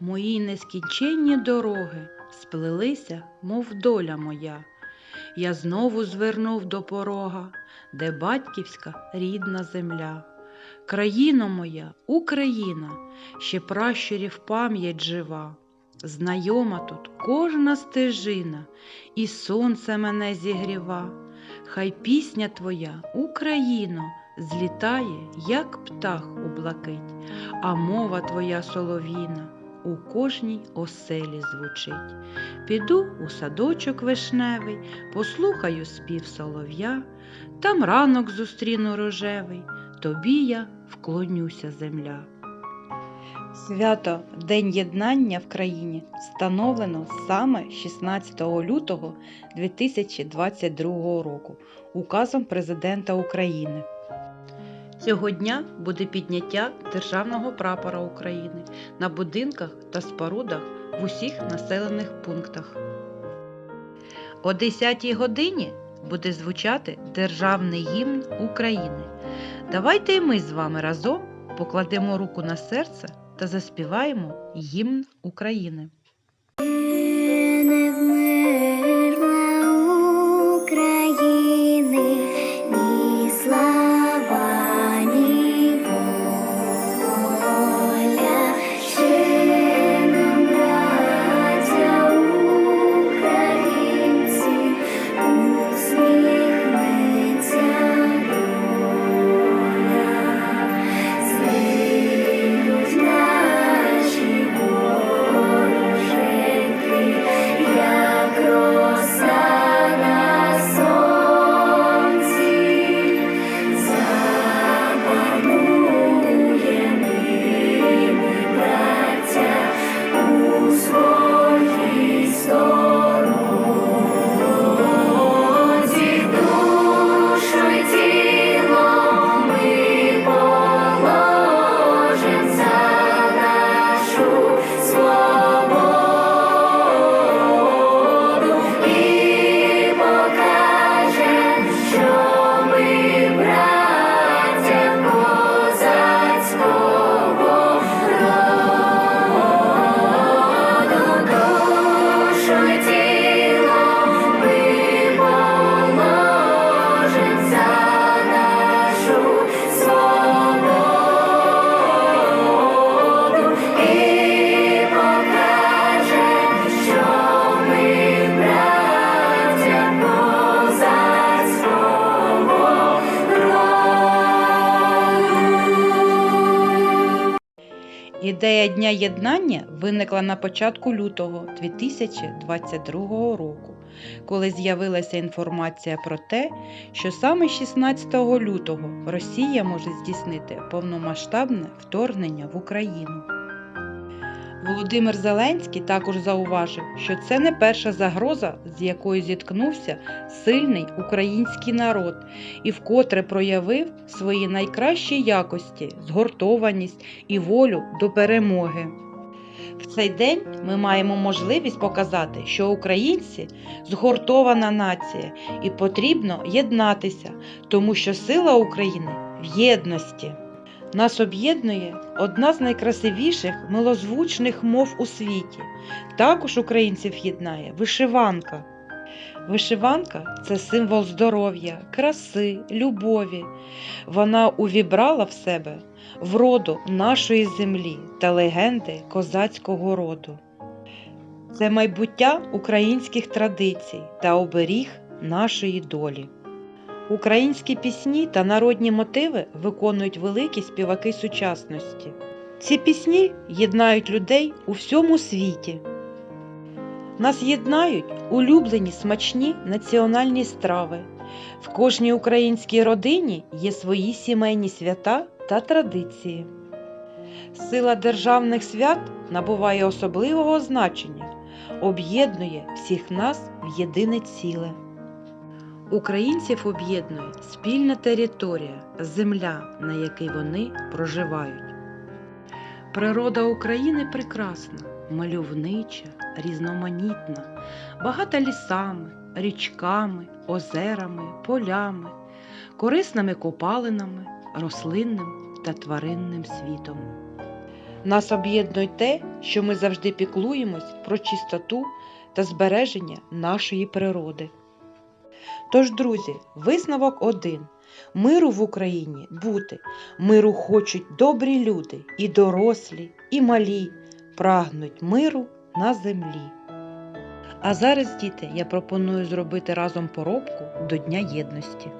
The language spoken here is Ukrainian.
Мої нескінченні дороги сплелися, мов доля моя. Я знову звернув до порога, де батьківська рідна земля. Країно моя, Україна, ще пращурів пам'ять жива. Знайома тут кожна стежина, і сонце мене зігріва. Хай пісня твоя, Україно, злітає, як птах у блакить, а мова твоя солов'їна у кожній оселі звучить. Піду у садочок вишневий, послухаю спів солов'я, там ранок зустріну рожевий, тобі я вклонюся земля. Свято День єднання в країні встановлено саме 16 лютого 2022 року указом Президента України. Цього дня буде підняття Державного прапора України на будинках та спорудах в усіх населених пунктах. О 10 годині буде звучати Державний гімн України. Давайте і ми з вами разом покладемо руку на серце та заспіваємо гімн України. Ідея Дня єднання виникла на початку лютого 2022 року, коли з'явилася інформація про те, що саме 16 лютого Росія може здійснити повномасштабне вторгнення в Україну. Володимир Зеленський також зауважив, що це не перша загроза, з якою зіткнувся сильний український народ, і вкотре проявив свої найкращі якості, згуртованість і волю до перемоги. В цей день ми маємо можливість показати, що українці згуртована нація і потрібно єднатися, тому що сила України в єдності. Нас об'єднує одна з найкрасивіших милозвучних мов у світі. Також українців єднає вишиванка. Вишиванка це символ здоров'я, краси, любові. Вона увібрала в себе вроду нашої землі та легенди козацького роду. Це майбуття українських традицій та оберіг нашої долі. Українські пісні та народні мотиви виконують великі співаки сучасності. Ці пісні єднають людей у всьому світі. Нас єднають улюблені смачні національні страви. В кожній українській родині є свої сімейні свята та традиції. Сила державних свят набуває особливого значення, об'єднує всіх нас в єдине ціле. Українців об'єднує спільна територія, земля, на якій вони проживають. Природа України прекрасна, мальовнича, різноманітна, багата лісами, річками, озерами, полями, корисними копалинами, рослинним та тваринним світом. Нас об'єднує те, що ми завжди піклуємось про чистоту та збереження нашої природи. Тож, друзі, висновок один. Миру в Україні бути. Миру хочуть добрі люди, і дорослі, і малі, прагнуть миру на землі. А зараз, діти, я пропоную зробити разом поробку до Дня єдності.